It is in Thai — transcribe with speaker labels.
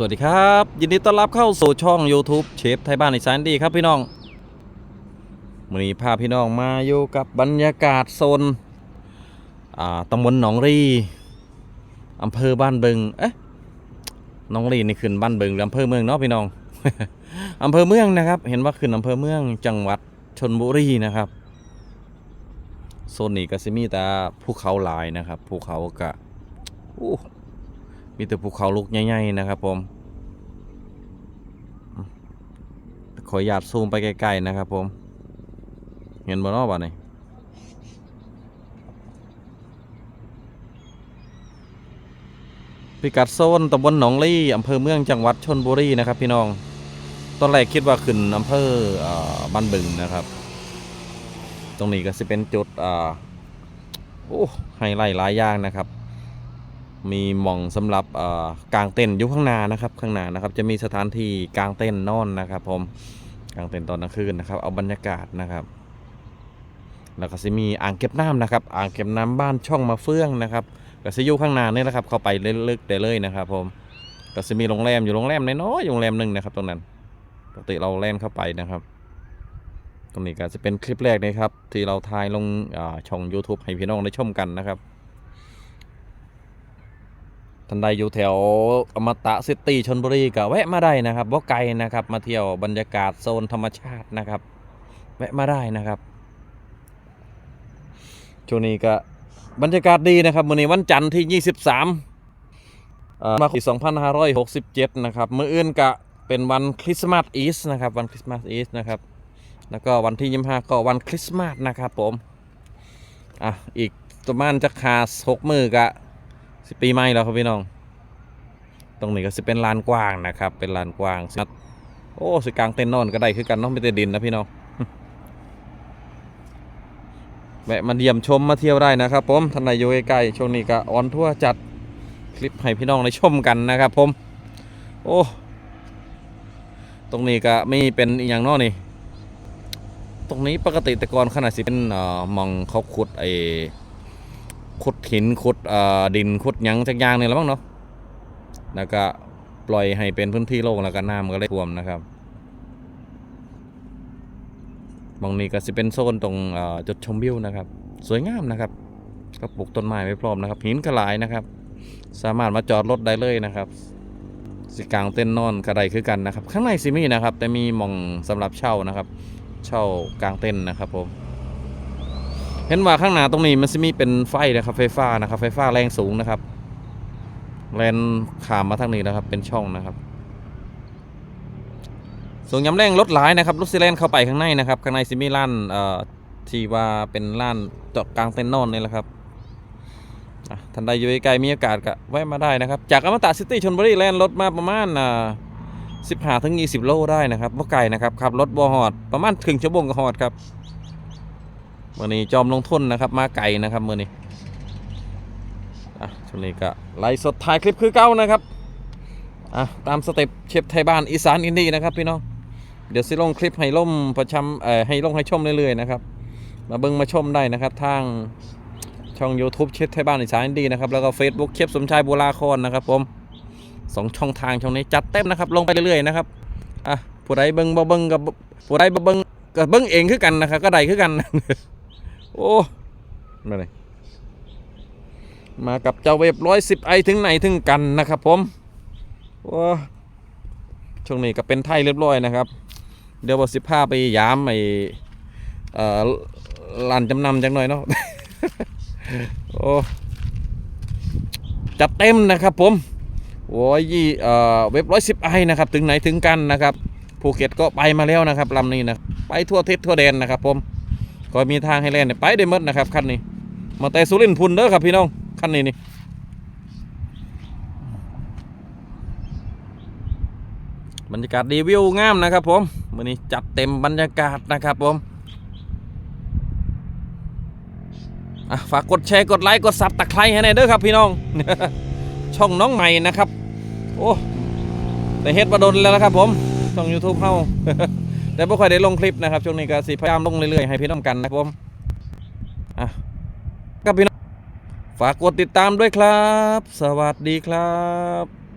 Speaker 1: สวัสดีครับ ยินดีต้อนรับเข้าสู่ช่อง YouTube เชฟไทยบ้านอีสานดีครับพี่น้องวันนี้พาพี่น้องมาอยู่กับบรรยากาศโซนอ่าตำบลหนองรีอำเภอบ้านบึงเอ๊ะหนองรีนี่ขึ้นบ้านบึงหรืออำเภอเมืองเนาะพี่น้องอำเภอเมืองนะครับ เห็นว่าขึ้นอำเภอเมืองจังหวัดชนบุรีนะครับโซนนี้ก็สิมีแต่ภูเขาหลายนะครับภูเขากะอู้ มีแต่ภูเขาลูกใหญ่ๆนะครับผมขออนุญาตซูมไปไกลๆนะครับผม เห็นบนนอบ้านนี่พิกัดโซนตำบลหนองลี่อำเภอเมืองจังหวัดชนบุรีนะครับ พี่น้อง ตอนแรกคิดว่าขึ้นอำเภอเอ่อบ้านบึงนะครับ ตรงนี้ก็จะเป็นจุดอ่าโอ้ไฮไลท์หลายอย่างนะครับ มีหม่องสำหรับกางเต็นท์อยู่ข้างหน้านะครับ ข้างหน้านะครับ จะมีสถานที่กางเต็นท์นอนนะครับ ผมกางเต็นท์ตอนกลางคืนนะครับ เอาบรรยากาศนะครับ แล้วก็จะมีอ่างเก็บน้ำนะครับ อ่างเก็บน้ำบ้านช่องมาเฟื่องนะครับก็จะอยู่ข้างหน้านี่แหละครับ เข้าไปลึกๆได้เลยนะครับ ผมก็จะมีโรงแรมอยู่โรงแรมน้อยๆโรงแรมหนึ่งนะครับ ตรงนั้นปกติเราแล่นเข้าไปนะครับตรงนี้ก็จะเป็นคลิปแรกนะครับ ที่เราถ่ายลงช่อง YouTube ให้พี่น้องได้ชมกันนะครับ ท่านใดอยู่แถวอมตะซิตี้ชนบุรีก็แวะมาได้นะครับบ่ไกลนะครับ มาเที่ยวบรรยากาศโซนธรรมชาตินะครับ แวะมาได้นะครับช่วงนี้ก็บรรยากาศดีนะครับมื้อนี้วันจันทร์ที่ 23มาปี2567 นะครับมื้ออื่นก็เป็นวันคริสต์มาสอีสนะครับ วันคริสต์มาสอีสนะครับ แล้วก็วันที่ 25 ก็วันคริสต์มาสนะครับผม อะ อีกประมาณจะคาหกมือกะ สิปีใหม่แล้วครับพี่น้อง ตรงนี้ก็สิเป็นลานกว้างนะครับ เป็นลานกว้างสิโอ้สิกลางเต็นท์นอนก็ได้คือกันเนาะไม่แต่ดินนะพี่น้องแวะมาเยี่ยมชมมาเที่ยวได้นะครับ ผมท่านใดอยู่ใกล้ๆช่วงนี้ก็ออนทั่วจัดคลิปให้พี่น้องได้ชมกันนะครับ ผม โอ้ตรงนี้ก็มีเป็นอย่างนอนี่ ตรงนี้ปกติแต่ก่อนขนาดสิเป็นเอ่อมองเขาขุดไอ ขุดหินขุดดินขุดยังจักอย่างนี่แหละมั้งเนาะแล้วก็ปล่อยให้เป็นพื้นที่โล่งแล้วก็น้ำก็เลยท่วมนะครับมองนี้ก็จะเป็นโซนตรงจุดชมวิวนะครับ สวยงามนะครับก็ปลูกต้นไม้ไว้พร้อมนะครับหินกระหลายนะครับ สามารถมาจอดรถได้เลยนะครับสิกลางเต้นนอนกระไดคือกันนะครับ ข้างในซิมีนะครับ แต่มีมองสำหรับเช่านะครับ เช่ากลางเต้นนะครับผม เห็นว่าข้างหน้าตรงนี้มันจะมีเป็นไฟนะครับ ไฟฟ้านะครับ ไฟฟ้าแรงสูงนะครับแลนขามมาทางนี้นะครับ เป็นช่องนะครับส่วนยำแรงรถหลายนะครับรถซีแลนเข้าไปข้างในนะครับข้างในซิมีล้านเอ่อที่ว่าเป็นล้านจอดกลางเต็นท์นอนนี่แหละครับท่านใดอยู่ไกลมีโอกาสก็แวะมาได้นะครับ จากอมตะซิตี้ชนบุรีแลนรถมาประมาณอ่าสิบห้าถึงยี่สิบโลได้นะครับว่าไกลนะครับขับรถบอหอดประมาณครึ่งชั่วโมงก็หอดครับ มื่อนี้จอมลงทุนนะครับ มาไก่นะครับมื่อนี้อะช่วงนี้ก็ไลฟ์สดถ่ายคลิปคือเก้านะครับอะตามสเต็ปเชฟไทยบ้านอีสานอินดี้นะครับพี่น้องเดี๋ยวสิลงคลิปให้ล่มประชำเอ่อให้ลงให้ชมเรื่อยๆนะครับมาเบิ่งมาชมได้นะครับ ทางช่อง YouTube เชฟไทยบ้านอีสานอินดี้นะครับแล้วก็ Facebook เชฟสมชายบุราคอนนะครับผมสองช่องทางช่องนี้จัดเต็มนะครับ ลงไปเรื่อยๆนะครับอะผู้ใดเบิ่งบ่เบิ่งกับผู้ใดบ่เบิ่งก็เบิ่งเองคือกันนะครับก็ได้คือกัน โอ้มาเลยมากับเจ้าเว็บร้อยสิบไอถึงไหนถึงกันนะครับผมโอ้ช่วงนี้ก็เป็นไทยเรียบร้อยนะครับ เดี๋ยวบสิพาไปยามไอเอ่อลานจำนำจังหน่อยเนาะโอ้จัดเต็มนะครับผมโอ้ยยี่เอ่อเว็บร้อยสิบไอนะครับถึงไหนถึงกันนะครับภูเก็ตก็ไปมาแล้วนะครับลำนี้นะไปทั่วทิศทั่วแดนนะครับผม ก็มีทางให้แล่นเนี่ยไปได้หมดนะครับคันนี้ มาแต่สุรินทร์พุ่นเด้อครับพี่น้องคันนี้นี่บรรยากาศดีวิวงามนะครับผมวันนี้จัดเต็มบรรยากาศนะครับผมฝากกดแชร์กดไลค์กดซับตะไคร้ให้หน่อยเด้อครับพี่น้อง ช่องน้องใหม่นะครับ โอ้แต่เฮ็ดมาโดนแล้วนะครับผมช่อง YouTube เข้า แต่ไม่ค่อยได้ลงคลิปนะครับช่วงนี้ก็สิพยายามลงเรื่อยๆให้พี่น้องกันนะครับผมอะก็พี่น้องฝากกดติดตามด้วยครับ สวัสดีครับ